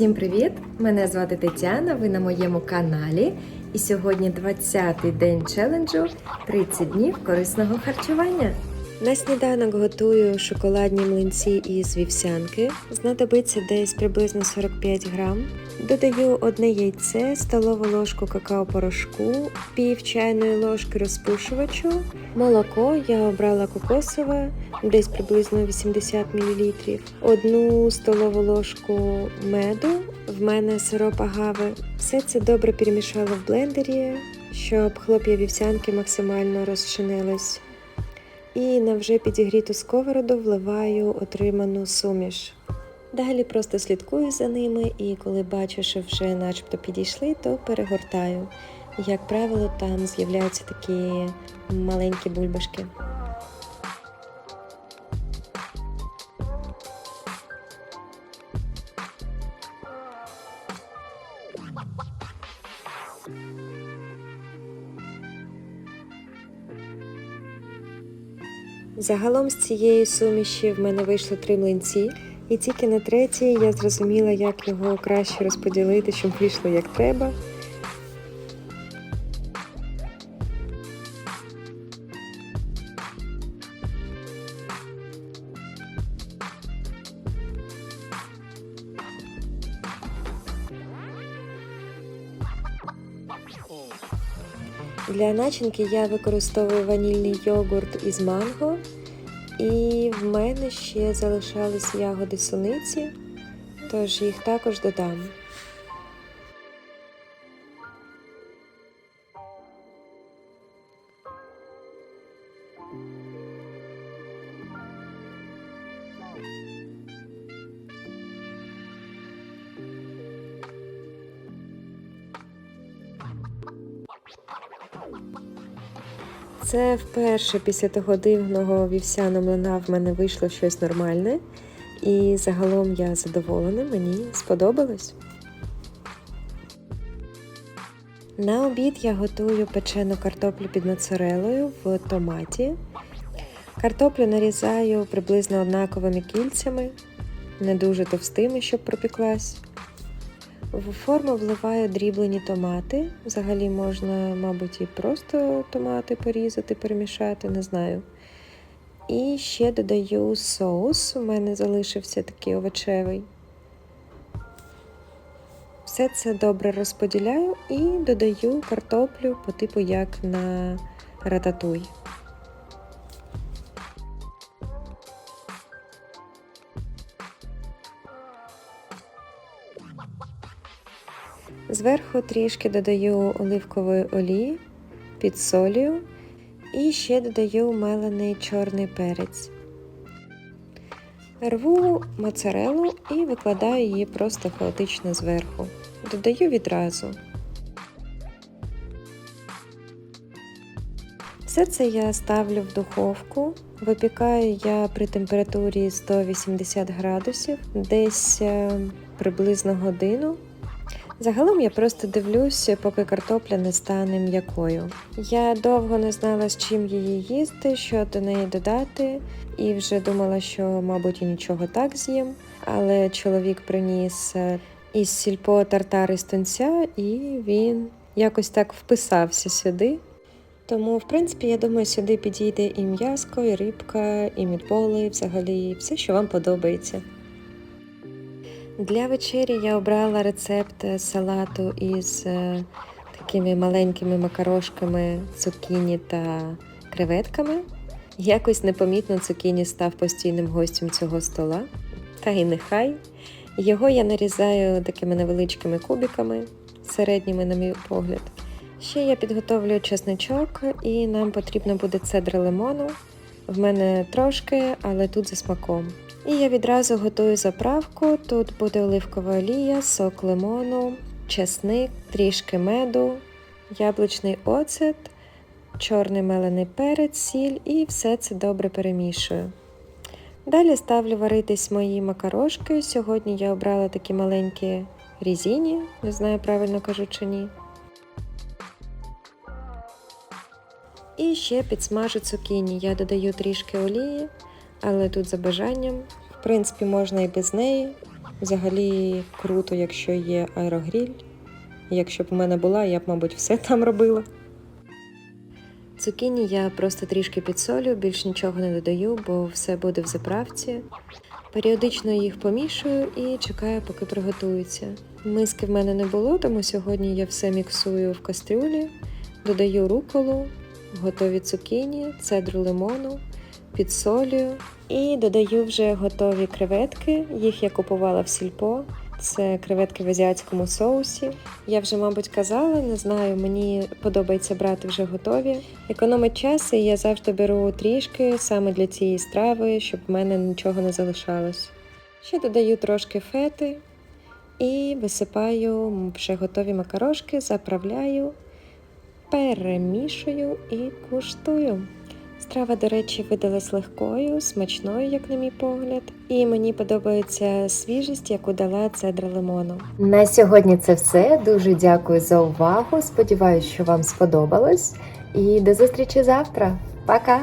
Всім привіт! Мене звати Тетяна. Ви на моєму каналі. І сьогодні 20-й день челенджу 30 днів корисного харчування. На сніданок готую шоколадні млинці із вівсянки. Знадобиться десь приблизно 45 грам. Додаю одне яйце, столову ложку какао-порошку, пів чайної ложки розпушувачу, молоко я обрала кокосове, десь приблизно 80 мл, одну столову ложку меду, в мене сироп агави. Все це добре перемішала в блендері, щоб хлоп'я вівсянки максимально розчинились. І на вже підігріту сковороду вливаю отриману суміш. Далі просто слідкую за ними, і коли бачу, що вже начебто підійшли, то перегортаю. Як правило, там з'являються такі маленькі бульбашки. Загалом з цієї суміші в мене вийшло три млинці, і тільки на третій я зрозуміла, як його краще розподілити, щоб вийшло як треба. Для начинки я використовую ванільний йогурт із манго, і в мене ще залишались ягоди суниці, тож їх також додам. Це вперше після того дивного вівсяного млина в мене вийшло щось нормальне, і загалом я задоволена, мені сподобалось. На обід я готую печену картоплю під моцарелою в томаті. Картоплю нарізаю приблизно однаковими кільцями, не дуже товстими, щоб пропіклась. В форму вливаю дріблені томати. Взагалі можна, мабуть, і просто томати порізати, перемішати, не знаю. І ще додаю соус. У мене залишився такий овочевий. Все це добре розподіляю і додаю картоплю по типу як на рататуй. Зверху трішки додаю оливкової олії, підсолюю і ще додаю мелений чорний перець. Рву моцарелу і викладаю її просто хаотично зверху. Додаю відразу. Все це я ставлю в духовку. Випікаю я при температурі 180 градусів, десь е, приблизно годину. Загалом я просто дивлюся, поки картопля не стане м'якою. Я довго не знала, з чим її їсти, що до неї додати, і вже думала, що, мабуть, і нічого так з'їм. Але чоловік приніс е, із сільпо тартар із тунця, і він якось так вписався сюди. Тому, в принципі, я думаю, сюди підійде і м'яско, і рибка, і мідболи, взагалі все, що вам подобається. Для вечері я обрала рецепт салату із е, такими маленькими макарошками, цукіні та креветками. Якось непомітно цукіні став постійним гостем цього стола. Та й нехай. Його я нарізаю такими невеличкими кубиками, середніми, на мій погляд. Ще я підготовлю чесничок, і нам потрібно буде цедра лимону. В мене трошки, але тут за смаком. І я відразу готую заправку. Тут буде оливкова олія, сок лимону, чесник, трішки меду, яблучний оцет, чорний мелений перець, сіль і все це добре перемішую. Далі ставлю варитись мої макарошки. Сьогодні я обрала такі маленькі різіні, не знаю, правильно кажу чи ні. І ще підсмажу цукіні. Я додаю трішки олії, але тут за бажанням. В принципі, можна і без неї. Взагалі круто, якщо є аерогріль. Якщо б в мене була, я б, мабуть, все там робила. Цукіні я просто трішки підсолю, більш нічого не додаю, бо все буде в заправці. Періодично їх помішую і чекаю, поки приготуються. Миски в мене не було, тому сьогодні я все міксую в кастрюлі, додаю руколу, готові цукіні, цедру лимону, підсолюю і додаю вже готові креветки. Їх я купувала в сільпо. Це креветки в азіатському соусі. Я вже, мабуть, казала, не знаю, мені подобається брати вже готові. Економить час, і я завжди беру трішки саме для цієї страви, щоб в мене нічого не залишалось. Ще додаю трошки фети і висипаю вже готові макарошки, заправляю, перемішую і куштую. Страва, до речі, видалась легкою, смачною, як на мій погляд, і мені подобається свіжість, яку дала цедра лимону. На сьогодні це все. Дуже дякую за увагу. Сподіваюсь, що вам сподобалось. І до зустрічі завтра. Пока!